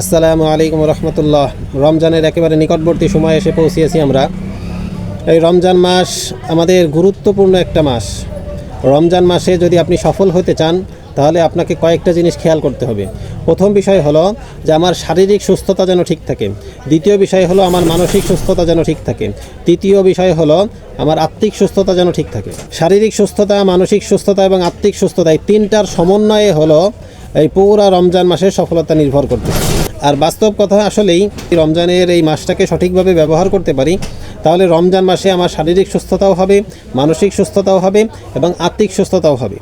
আসসালামু আলাইকুম রহমতুল্লাহ। রমজানের একেবারে নিকটবর্তী সময় এসে পৌঁছিয়েছি আমরা। এই রমজান মাস আমাদের গুরুত্বপূর্ণ একটা মাস। রমজান মাসে যদি আপনি সফল হতে চান, তাহলে আপনাকে কয়েকটা জিনিস খেয়াল করতে হবে। প্রথম বিষয় হলো যে আমার শারীরিক সুস্থতা যেন ঠিক থাকে। দ্বিতীয় বিষয় হলো আমার মানসিক সুস্থতা যেন ঠিক থাকে। তৃতীয় বিষয় হলো আমার আত্মিক সুস্থতা যেন ঠিক থাকে। শারীরিক সুস্থতা, মানসিক সুস্থতা এবং আত্মিক সুস্থতা এই তিনটার সমন্বয়ে হলো এই পুরা রমজান মাসের সফলতা নির্ভর করতে আর বাস্তব কথা আসলেই রমজানের এই মাসটাকে সঠিকভাবে ব্যবহার করতে পারি, তাহলে রমজান মাসে আমার শারীরিক সুস্থতাও হবে, মানসিক সুস্থতাও হবে এবং আত্মিক সুস্থতাও হবে।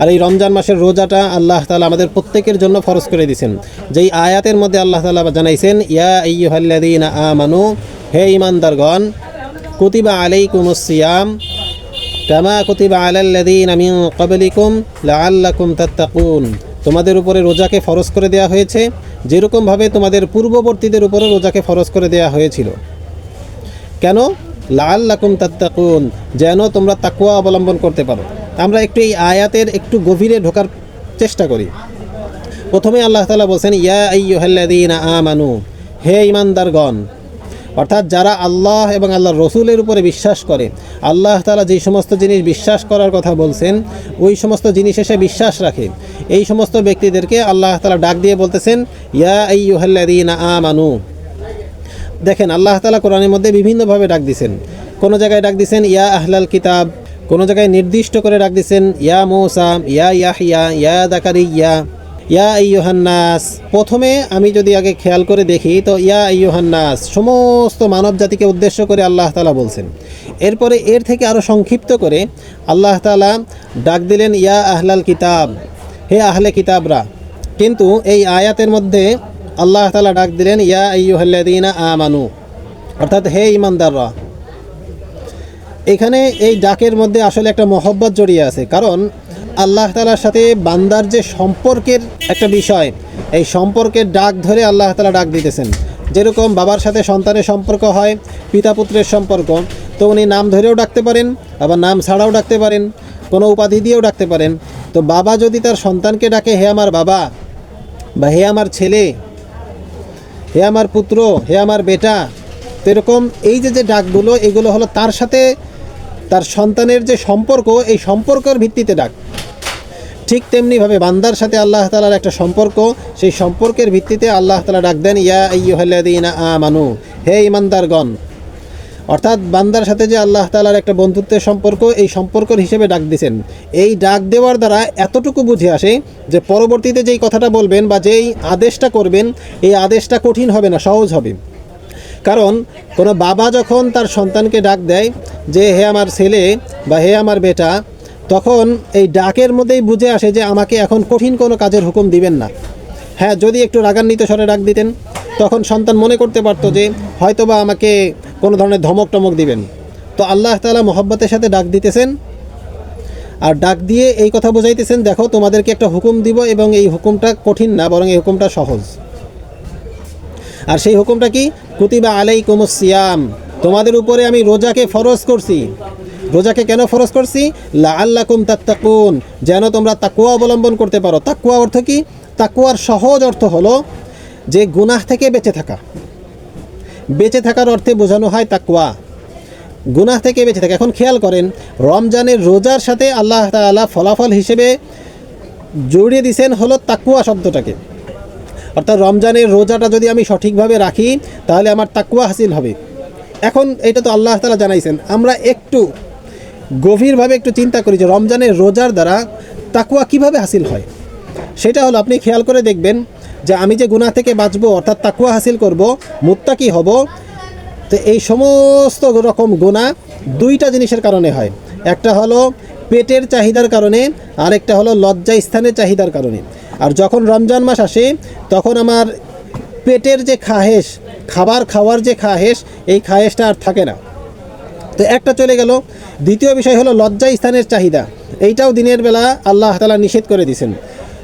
আর এই রমজান মাসের রোজাটা আল্লাহ তালা আমাদের প্রত্যেকের জন্য ফরজ করে দিয়েছেন। যেই আয়াতের মধ্যে আল্লাহ তালা জানাইছেন, ইয়া ইয়ুহাল্লাদিন আমানু, হে ইমানদারগণ কুতিবা আলাইকুমুসিয়াম কামা কুতিবা আলাল্লাদিন মিন ক্বাবলিকুম লাআল্লাকুম তাত্তাকুন। তোমাদের উপরে রোজাকে ফরজ করে দেওয়া হয়েছে যেরকমভাবে তোমাদের পূর্ববর্তীদের উপরে রোজাকে ফরজ করে দেওয়া হয়েছিল। কেন? লাআল্লাকুম তাত্তাকুন, যেন তোমরা তাকুয়া অবলম্বন করতে পারো। আমরা একটু এই আয়াতের একটু গভীরে ঢোকার চেষ্টা করি। প্রথমে আল্লাহ তালা বলছেন, ইয়া আইয়ুহাল্লাযীনা আমানু, হে ইমানদারগণ অর্থাৎ যারা আল্লাহ এবং আল্লাহর রসুলের উপরে বিশ্বাস করে, আল্লাহ তালা যে সমস্ত জিনিস বিশ্বাস করার কথা বলছেন, ওই সমস্ত জিনিসে সে বিশ্বাস রাখে। এই সমস্ত ব্যক্তিদেরকে আল্লাহ তালা ডাক দিয়ে বলতেছেন, ইয়া দেখেন, আল্লাহ তালা কোরআনের মধ্যে বিভিন্নভাবে ডাক দিছেন। কোনো জায়গায় ডাক দিছেন, ইয়া আহলাল কিতাব। কোনো জায়গায় নির্দিষ্ট করে ডাক দিছেন, ইয়া মৌসা, ইয়া ইয়াহিয়া ইয়া দাকারি ইয়া ইয়া ইয়োহান্নাস প্রথমে আমি যদি আগে খেয়াল করে দেখি, তো ইয়া ইয়োহান্নাস সমস্ত মানব জাতিকে উদ্দেশ্য করে আল্লাহ তালা বলছেন। এরপরে এর থেকে আরও সংক্ষিপ্ত করে আল্লাহ তালা ডাক দিলেন, ইয়া আহলাল কিতাব। হে আহলে কিতাবরা, কিন্তু এই আয়াতের মধ্যে আল্লাহ তালা ডাক দিলেন, ইয়া আইয়ুহাল্লাদিনা আমানু। অর্থাৎ হে ইমানদাররা এখানে এই ডাকের মধ্যে আসলে একটা মহব্বত জড়িয়ে আছে। কারণ আল্লাহ তালার সাথে বান্দার যে সম্পর্কের একটা বিষয়, এই সম্পর্কের ডাক ধরে আল্লাহ তালা ডাক দিতেছেন। যেরকম বাবার সাথে সন্তানের সম্পর্ক হয় পিতা পুত্রের সম্পর্ক, তো উনি নাম ধরেও ডাকতে পারেন, আবার নাম ছাড়াও ডাকতে পারেন, কোনো উপাধি দিয়েও ডাকতে পারেন। তো বাবা যদি তার সন্তানকে ডাকে, হে আমার বাবা বা হে আমার ছেলে, হে আমার পুত্র, হে আমার বেটা, তো এরকম এই যে যে ডাকগুলো, এগুলো হলো তার সাথে তার সন্তানের যে সম্পর্ক, এই সম্পর্কের ভিত্তিতে ডাক। ঠিক তেমনিভাবে বান্দার সাথে আল্লাহ তালার একটা সম্পর্ক, সেই সম্পর্কের ভিত্তিতে আল্লাহ তালা ডাক দেন, ইয়া আইয়ুহাল্লাদিনা আমানু, হে ইমানদারগণ অর্থাৎ বান্দার সাথে যে আল্লাহ তালার একটা বন্ধুত্বের সম্পর্ক, এই সম্পর্কের হিসেবে ডাক দিছেন। এই ডাক দেওয়ার দ্বারা এতটুকু বুঝে আসে যে পরবর্তীতে যেই কথাটা বলবেন বা যেই আদেশটা করবেন, এই আদেশটা কঠিন হবে না, সহজ হবে। কারণ কোনো বাবা যখন তার সন্তানকে ডাক দেয় যে, হে আমার ছেলে বা হে আমার বেটা, তখন এই ডাকের মধ্যেই বুঝে আসে যে, আমাকে এখন কঠিন কোনো কাজের হুকুম দিবেন না। হ্যাঁ যদি একটু রাগান্বিত স্বরে ডাক দিতেন, তখন সন্তান মনে করতে পারতো যে, হয়তোবা আমাকে কোনো ধরনের ধমক টমক দিবেন। তো আল্লাহ তালা মোহব্বতের সাথে ডাক দিতেছেন। আর ডাক দিয়ে এই কথা বোঝাইতেছেন, দেখো, তোমাদেরকে একটা হুকুম দিব এবং এই হুকুমটা কঠিন না, বরং এই হুকুমটা সহজ। আর সেই হুকুমটা কি? কুতিবা আলাই সিয়াম। তোমাদের উপরে আমি রোজাকে ফরজ করছি। রোজাকে কেন ফরজ করছি? লা আল্লাকুম তাত্তাকুন। যেন তোমরা তাকুয়া অবলম্বন করতে পারো। তাকুয়া অর্থ কি? তাকুয়ার সহজ অর্থ হলো যে গুনাহ থেকে বেঁচে থাকা। বেঁচে থাকার অর্থে বোঝানো হয় তাকুয়া গুনাহ থেকে বেঁচে থাকে। এখন খেয়াল করেন, রমজানের রোজার সাথে আল্লাহ তাআলা ফলাফল হিসেবে জড়িয়ে দিছেন হলো তাকুয়া শব্দটাকে। অর্থাৎ রমজানের রোজাটা যদি আমি সঠিকভাবে রাখি, তাহলে আমার তাকুয়া হাসিল হবে। এখন এটা তো আল্লাহ তালা জানাইছেন। আমরা একটু গভীরভাবে একটু চিন্তা করি যে রমজানের রোজার দ্বারা তাকুয়া কীভাবে হাসিল হয়। সেটা হলো আপনি খেয়াল করে দেখবেন যে আমি যে গুনাহ থেকে বাঁচবো, অর্থাৎ তাকুয়া হাসিল করব, মুত্তাকি হব, তো এই সমস্ত রকম গুণা দুইটা জিনিসের কারণে হয়। একটা হলো পেটের চাহিদার কারণে, আরেকটা হলো লজ্জা স্থানের চাহিদার কারণে। আর যখন রমজান মাস আসে, তখন আমার পেটের যে খাহেস খাবার খাওয়ার যে খাহেশ, এই খাহেসটা আর থাকে না। তো একটা চলে গেল। দ্বিতীয় বিষয় হলো লজ্জা স্থানের চাহিদা। এইটাও দিনের বেলা আল্লাহ তালা নিষেধ করে দিছেন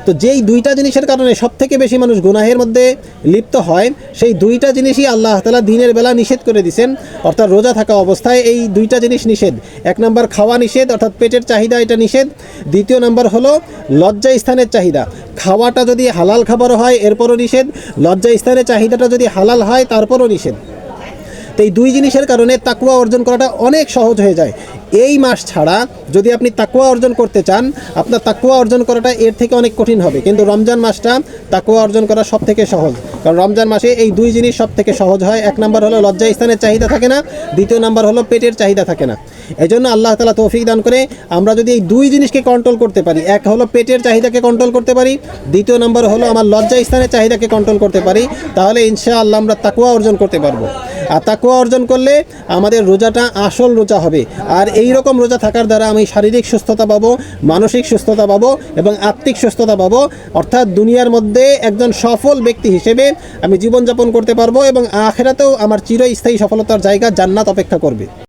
তো যেই দুইটা জিনিসের কারণে সব থেকে বেশি মানুষ গুনাহের মধ্যে লিপ্ত হয়, সেই দুইটা জিনিসই আল্লাহ তালা দিনের বেলা নিষেধ করে দিছেন। অর্থাৎ রোজা থাকা অবস্থায় এই দুইটা জিনিস নিষেধ। এক নম্বর খাওয়া নিষেধ, অর্থাৎ পেটের চাহিদা এটা নিষেধ। দ্বিতীয় নম্বর হলো লজ্জা স্থানের চাহিদা। খাওয়াটা যদি হালাল খাবার হয়, এরপরও নিষেধ। লজ্জা স্থানের চাহিদাটা যদি হালাল হয়, তারপরও নিষেধ। তো এই দুই জিনিসের কারণে তাকুয়া অর্জন করাটা অনেক সহজ হয়ে যায়। এই মাস ছাড়া যদি আপনি তাকুয়া অর্জন করতে চান, আপনার তাকুয়া অর্জন করাটা এর থেকে অনেক কঠিন হবে। কিন্তু রমজান মাসটা তাকুয়া অর্জন করা সব থেকে সহজ। কারণ রমজান মাসে এই দুই জিনিস সব থেকে সহজ হয়। এক নম্বর হলো লজ্জা স্থানের চাহিদা থাকে না। দ্বিতীয় নম্বর হলো পেটের চাহিদা থাকে না। এই জন্য আল্লাহ তালা তৌফিক দান করে আমরা যদি এই দুই জিনিসকে কন্ট্রোল করতে পারি, এক হলো পেটের চাহিদাকে কন্ট্রোল করতে পারি, দ্বিতীয় নম্বর হলো আমার লজ্জা স্থানের চাহিদাকে কন্ট্রোল করতে পারি, তাহলে ইনশাআল্লাহ আমরা তাকুয়া অর্জন করতে পারব। আর তাকুয়া অর্জন করলে আমাদের রোজাটা আসল রোজা হবে। আর এই রকম রোজা থাকার দ্বারা আমি শারীরিক সুস্থতা পাবো, মানসিক সুস্থতা পাবো এবং আত্মিক সুস্থতা পাবো। অর্থাৎ দুনিয়ার মধ্যে একজন সফল ব্যক্তি হিসেবে আমি জীবনযাপন করতে পারব এবং আখেরাতেও আমার চিরস্থায়ী সফলতার জায়গা জান্নাত অপেক্ষা করবে।